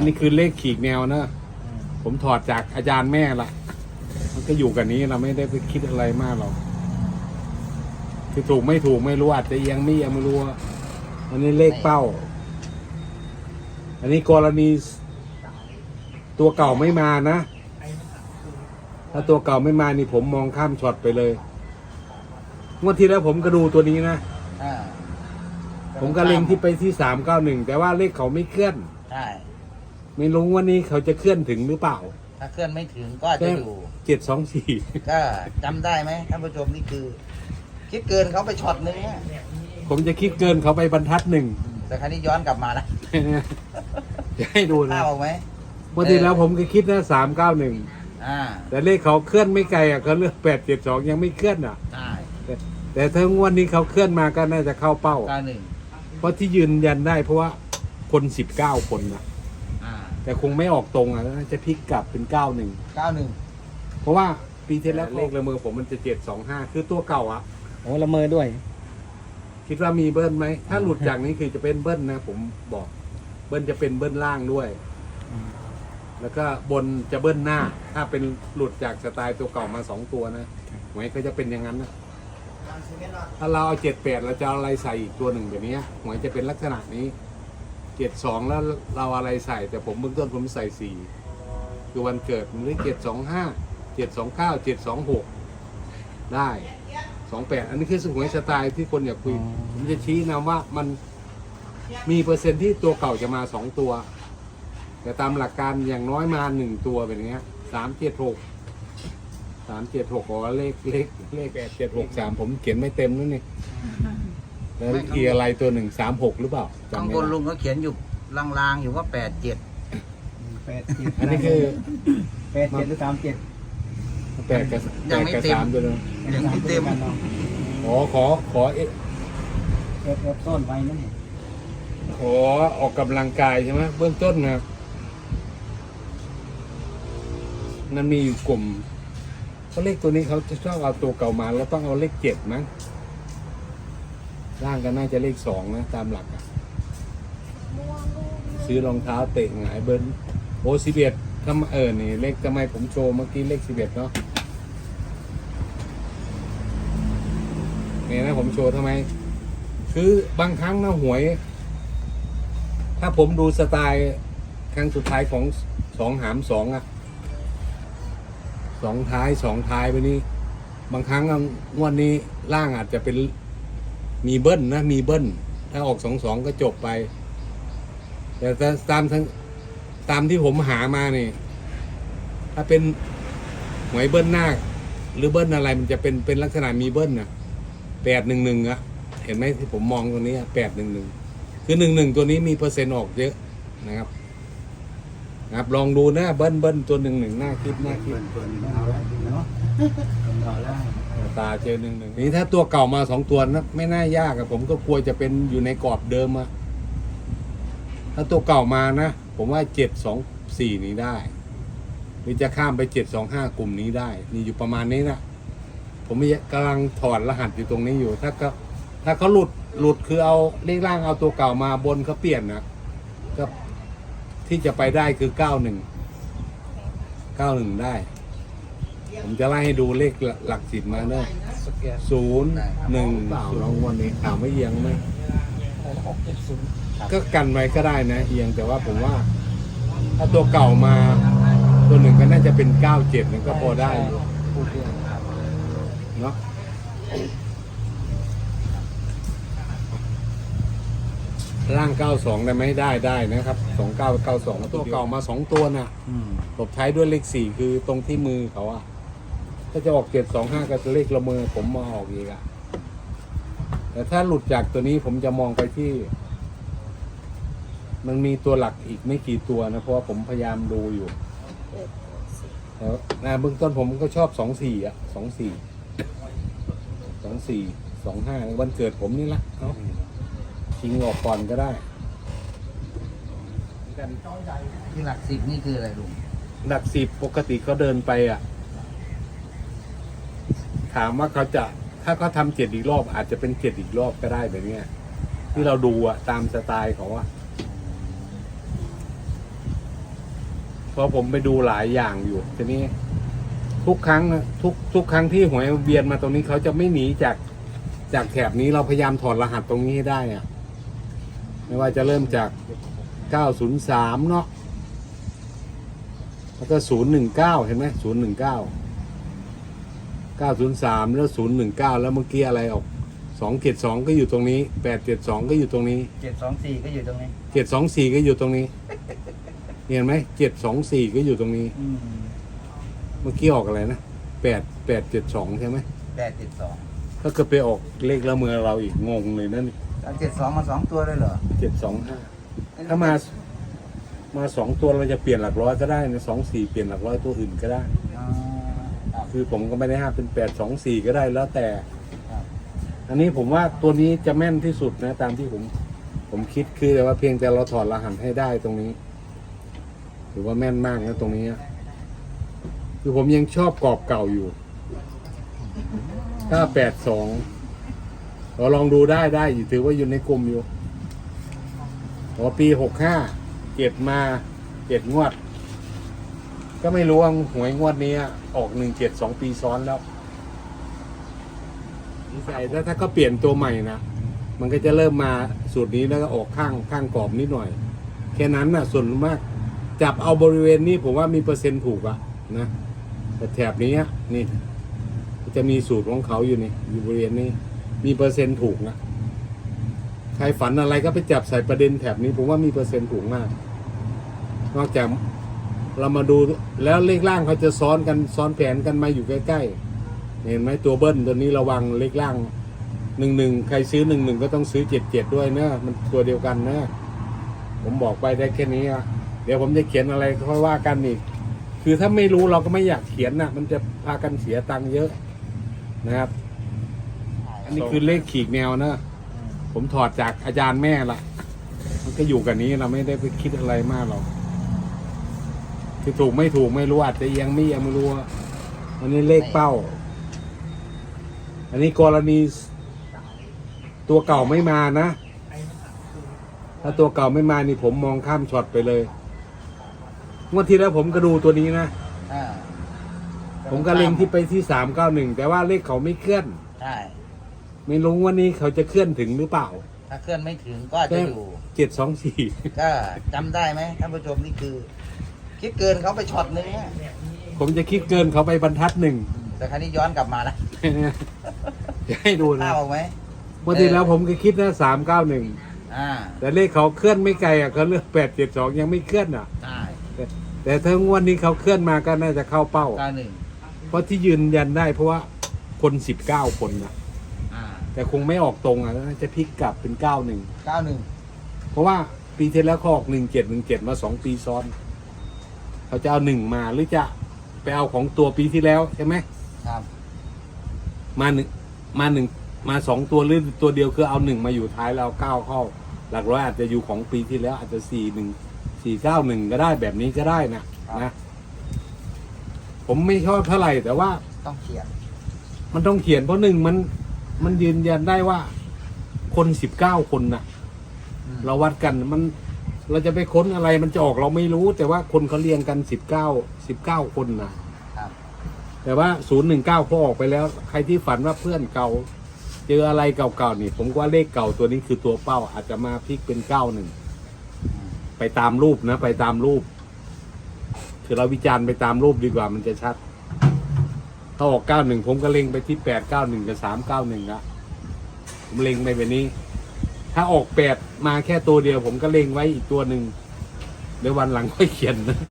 อันนี้คือเลขขีกแนวนะ ผมถอดจากอาจารย์แม่ละมันก็อยู่กับนี้เราไม่ได้ไปคิดอะไรมากหรอกคือถูกไม่ถูกไม่รู้อาจจะเอียังไม่เอียังไม่รู้อะอันนี้เลขเป้า อันนี้กรณีตัวเก่าไม่มานะ ถ้าตัวเก่าไม่มานี่ผมมองข้ามช็อตไปเลยงวดที่แล้วผมก็ดูตัวนี้นะอ่าผมก็เล็งที่ไปที่สามเก้าหนึ่งแต่ว่าเลขเขาไม่เคลื่อน ใช่ ไม่รู้วันนี้เขาจะเคลื่อนถึงหรือเปล่า ถ้าเคลื่อนไม่ถึงก็จะอยู่เจ็ดสองสี่ ก็จำได้ไหมท่านผู้ชมนี่คือ คิดเกินเขาไปช็อตนึงเนี่ยผมจะคิดเกินเขาไปบรรทัดหนึ่ง แต่ครั้นี้ย้อนกลับมานะจะให้ดูนะภาพออกไหมวันที่แล้วผมก็คิดนะสามเก้าหนึ่งอ่าแต่เลขเขาเคลื่อนไม่ไกลอะเขาเลือกแปดเจ็ดสองยังไม่เคลื่อนอะ ใช่แต่แต่ถ้างวดนี้เขาเคลื่อนมาก็น่าจะเข้าเป้า เก้าหนึ่งเพราะที่ยืนยันได้เพราะว่าคนสิบเก้าคนนะอ่า แต่คงไม่ออกตรงอะน่าจะพลิกกลับเป็นเก้าหนึ่งเก้าหนึ่งเพราะว่าปีที่แล้วเลขละเมอผมมันจะเจ็ดสองห้าคือตัวเก่าอะโอ้ละเมอด้วย คิดว่ามีเบิ้ลไหม ถ้าหลุดจากนี้คือจะเป็นเบิ้ลนะ ผมบอก เบิ้ลจะเป็นเบิ้ลล่างด้วย แล้วก็บนจะเบิ้ลหน้า ถ้าเป็นหลุดจากสไตล์ตัวเก่ามาสองตัวนะหวยก็จะเป็นอย่างนั้นนะถ้าเราเอาเจ็ดแปดเราจะเอาอะไรใส่อีกตัวหนึ่งแบบนี้หวยจะเป็นลักษณะนี้ เจ็ดสองแล้วเราอะไรใส่ แต่ผมเบื้องต้นผมใส่สี่คือวันเกิดมันได้เจ็ดสองห้าเจ็ดสองเก้าเจ็ดสองหกได้สองแปดอันนี้คือหวยสไตล์ที่คนอยากคุยอ๋อผมจะชี้นำว่ามันมีเปอร์เซ็นต์ที่ตัวเก่าจะมาสองตัว แต่ตามหลักการอย่างน้อยมาหนึ่งตัวแบบเนี้ยสามเจ็ดหกสามเจ็ดหกบอกว่าเลขเลขเลขแปดเจ็ดหกสามผมเขียนไม่เต็มนั่นนี่ แล้วอีกอะไรตัวหนึ่งสามหกหรือเปล่าข้างจำไม่บนได้ลุงเขาเขียนอยู่ลางๆอยู่ว่าแปดเจ็ดแปดเจ็ดอันนี้คือแปดเจ็ดหรือสามเจ็ดแปดกับแปดกับสามตัวนึงยังไม่เต็มขอขอขอเอเอฟเอฟซ่อนไว้นั่นเองขอออกกำลังกายใช่ไหมเบื้องต้นนะครับมันมีอยู่กลุ่มเพราะเลขตัวนี้เขาจะชอบเอาตัวเก่ามาแล้วต้องเอาเลขเจ็ดมั้ง ร่างก็น่าจะเลขสองนะ ตามหลักอะซื้อรองเท้าเตะหงายเบิ้ลโอ้สิบเอ็ดทำเออนี่เลขทำไมผมโชว์เมื่อกี้เลขสิบเอ็ดเนาะเนี่ยนะผมโชว์ทำไม คือบางครั้งนะหวย ถ้าผมดูสไตล์ครั้งสุดท้ายของสองหามสองอะสองท้ายสองท้ายไปนี้บางครั้งงวดนี้ล่างอาจจะเป็น มีเบิ้ลนะมีเบิ้ลถ้าออกสองสองก็จบไป แต่ตามทั้งตามที่ผมหามาเนี่ยถ้าเป็นหวยเบิ้ลหน้า หรือเบิ้ลอะไรมันจะเป็นเป็นลักษณะมีเบิ้ลนะแปดหนึ่งหนึ่งอะเห็นไหมที่ผมมองตรงนี้แปดหนึ่งหนึ่งคือหนึ่งหนึ่งตัวนี้มีเปอร์เซ็นต์ออกเยอะนะครับนะครับ ลองดูนะเบิ้ลเบิ้ลตัวหนึ่งหนึ่งน่าคิดน่าคิดเอาละเนาะเอาละ ตาเจอหนึ่งหนึ่งนี่ถ้าตัวเก่ามาสองตัวนะไม่น่ายากอะผมก็กลัวจะเป็นอยู่ในกรอบเดิมอะถ้าตัวเก่ามานะ ผมว่าเจ็ดสองสี่นี้ได้ หรือจะข้ามไปเจ็ดสองห้ากลุ่มนี้ได้ นี่อยู่ประมาณนี้นะผมกำลังถอดรหัสอยู่ตรงนี้อยู่ ถ้าก็ถ้าเขาหลุดหลุดคือเอาเลขล่างเอาตัวเก่ามาบนเขาเปลี่ยนนะก็ที่จะไปได้คือเก้าหนึ่งเก้าหนึ่งได้ ผมจะไล่ให้ดูเลขหลักสิบมาเนอะศูนย์หนึ่งลองวันนี้ถามว่าเอียงไหมก็กันไว้ก็ได้นะ เอียงแต่ว่าผมว่า ถ้าตัวเก่ามาตัวหนึ่งก็น่าจะเป็นเก้าเจ็ดนั่นก็พอได้อยู่เนาะร่างเก้าสองได้ไหมได้ได้นะครับสองเก้าเก้าสองตัวเก่ามาสองตัวน่ะอืมตบท้ายด้วยเลขสี่คือตรงที่มือเขาอะ ถ้าจะออกเจ็ดสองห้าก็จะเลขละมือผมมาออกอีกอะแต่ถ้าหลุดจากตัวนี้ผมจะมองไปที่ มันมีตัวหลักอีกไม่กี่ตัวนะ เพราะว่าผมพยายามดูอยู่แล้วนะเบื้องต้นผมก็ชอบสองสี่อะสองสี่สองสี่สองห้าวันเกิดผมนี่ละเนาะชิงออกก่อนก็ได้ที่หลักสิบนี่คืออะไรลุงหลักสิบปกติเขาเดินไปอะ ถามว่าเขาจะถ้าเขาทำเจ็ดอีกรอบ อาจจะเป็นเจ็ดอีกรอบก็ได้แบบเนี้ยที่เราดูอะตามสไตล์เขาอะเพราะผมไปดูหลายอย่างอยู่ทีนี้ ทุกครั้งทุกทุกครั้งที่หวยเวียนมาตรงนี้เขาจะไม่หนีจากจากแถบนี้เราพยายามถอดรหัสตรงนี้ให้ได้อะไม่ว่าจะเริ่มจาก 903 เนาะแล้วก็ 019 เห็นไหม019 903 แล้ว 019 แล้วเมื่อกี้อะไรออก 272 ก็อยู่ตรงนี้ 872 ก็อยู่ตรงนี้ เจ็ดสองสี่ก็อยู่ตรงนี้ 724 ก็อยู่ตรงนี้ เห็นไหม724 ก็อยู่ตรงนี้ อืมเมื่อกี้ออกอะไรนะ 8 872 ใช่ไหมแปดเจ็ดสองถ้าเกิดไปออกเลขละเมือเราอีกงงเลยนั่นแล้วเจ็ดสองมาสองตัวเลยเหรอ725 ถ้ามา มาสองตัวเราจะเปลี่ยนหลักร้อยก็ได้นะสองสี่เปลี่ยนหลักร้อยตัวอื่นก็ได้ อ๋อ ครับคือผมก็ไม่ได้ห้ามเป็นแปดสองสี่ก็ได้แล้วแต่ครับ อันนี้ผมว่าตัวนี้จะแม่นที่สุดนะ ตามที่ผมผมคิดคือแต่ว่าเพียงแต่เราถอดรหัสให้ได้ตรงนี้ ถือว่าแม่นมากนะตรงนี้อะคือผมยังชอบกรอบเก่าอยู่ถ้าแปดสองเราลองดูได้ได้อยู่ถือว่าอยู่ในกลุ่มอยู่พอปีหกห้าเก็บมาเจ็ดงวด ก็ไม่รู้ว่าหวยงวดนี้ออกหนึ่งเจ็ดสองปีซ้อนแล้วนิสัยแล้วถ้าก็เปลี่ยนตัวใหม่นะ มันก็จะเริ่มมาสูตรนี้แล้วก็ออกข้างข้างกรอบนิดหน่อย แค่นั้นน่ะส่วนมาก จับเอาบริเวณนี้ผมว่ามีเปอร์เซ็นต์ถูกอะนะแต่แถบนี้นี่ จะมีสูตรของเขาอยู่นี่อยู่บริเวณนี้ มีเปอร์เซ็นต์ถูกนะใครฝันอะไรก็ไปจับใส่ประเด็นแถบนี้ผมว่ามีเปอร์เซ็นต์ถูกมาก นอกจาก เรามาดูแล้วเลขล่างเขาจะซ้อนกันซ้อนแผนกันมาอยู่ใกล้ๆ เห็นไหมตัวเบิ้ลตัวนี้ระวังเลขล่างหนึ่งหนึ่งใครซื้อหนึ่งหนึ่งก็ต้องซื้อเจ็ดเจ็ดด้วยเนอะมันตัวเดียวกันเนอะผมบอกไปได้แค่นี้อะเดี๋ยวผมจะเขียนอะไรค่อยว่ากันอีก คือถ้าไม่รู้เราก็ไม่อยากเขียนนะมันจะพากันเสียตังค์เยอะนะครับ อันนี้คือเลขขีกแนวนะอืมผมถอดจากอาจารย์แม่ละมันก็อยู่กับนี้เราไม่ได้ไปคิดอะไรมากหรอก คือถูกไม่ถูกไม่รู้อาจจะเอียังไม่เอียังไม่รู้อะอันนี้เลขเป้า อันนี้กรณีตัวเก่าไม่มานะ ถ้าตัวเก่าไม่มานี่ผมมองข้ามช็อตไปเลยงวดที่แล้วผมก็ดูตัวนี้นะ อ่าผมก็เล็งที่ไปที่สามเก้าหนึ่งแต่ว่าเลขเขาไม่เคลื่อน ใช่ ไม่รู้วันนี้เขาจะเคลื่อนถึงหรือเปล่า ถ้าเคลื่อนไม่ถึงก็จะอยู่เจ็ดสองสี่ก็จำได้ไหมท่านผู้ชมนี่คือ คิดเกินเขาไปช็อตนึงเนี่ยผมจะคิดเกินเขาไปบรรทัดหนึ่ง แต่ครั้นี้ย้อนกลับมาแล้วจะให้ดูนะข้าวออกไหมเมื่อที่แล้วผมก็คิดนะสามเก้าหนึ่งอ่าแต่เลขเขาเคลื่อนไม่ไกลอะเขาเลือกแปดเจ็ดสองยังไม่เคลื่อนอะ ใช่แต่แต่ถ้างวดนี้เขาเคลื่อนมาก็น่าจะเข้าเป้า เก้าหนึ่งเพราะที่ยืนยันได้เพราะว่าคนสิบเก้าคนนะอ่าแต่คงไม่ออกตรงอะน่าจะพลิกกลับเป็นเก้าหนึ่งเก้าหนึ่งเพราะว่าปีที่แล้วเขาออกหนึ่งเจ็ดหนึ่งเจ็ดมาสองปีซ้อน เขาจะเอาหนึ่งมาหรือจะไปเอาของตัวปีที่แล้วใช่ไหมครับ มาหนึ่งมาหนึ่งมาสองตัวหรือตัวเดียวคือเอาหนึ่งมาอยู่ท้ายแล้วเก้าเข้า หลักร้อยอาจจะอยู่ของปีที่แล้ว อาจจะสี่หนึ่งสี่เก้าหนึ่งก็ได้แบบนี้ก็ได้นะนะผมไม่ชอบเท่าไหร่แต่ว่า ต้องเขียนมันต้องเขียนเพราะหนึ่งมัน มันยืนยันได้ว่า คนสิบเก้าคนน่ะ อืมเราวัดกันมัน เราจะไปค้นอะไรมันจะออกเราไม่รู้ แต่ว่าคนเขาเรียงกันสิบเก้าสิบเก้าคนนะครับ แต่ว่าศูนย์หนึ่งเก้าพอออกไปแล้ว ใครที่ฝันว่าเพื่อนเก่า เจออะไรเก่าๆนี่ ผมว่าเลขเก่าตัวนี้คือตัวเป้าอาจจะมาพลิกเป็นเก้าหนึ่งไปตามรูปนะ ไปตามรูป คือเราวิจารณ์ไปตามรูปดีกว่ามันจะชัด ถ้าออกเก้าหนึ่งผมก็เล็งไปที่แปดเก้าหนึ่งกับสามเก้าหนึ่งละผมเล็งไปแบบนี้ ถ้าออกแปดมาแค่ตัวเดียว ผมก็เล็งไว้อีกตัวหนึ่งเดี๋ยววันหลังค่อยเขียนนะ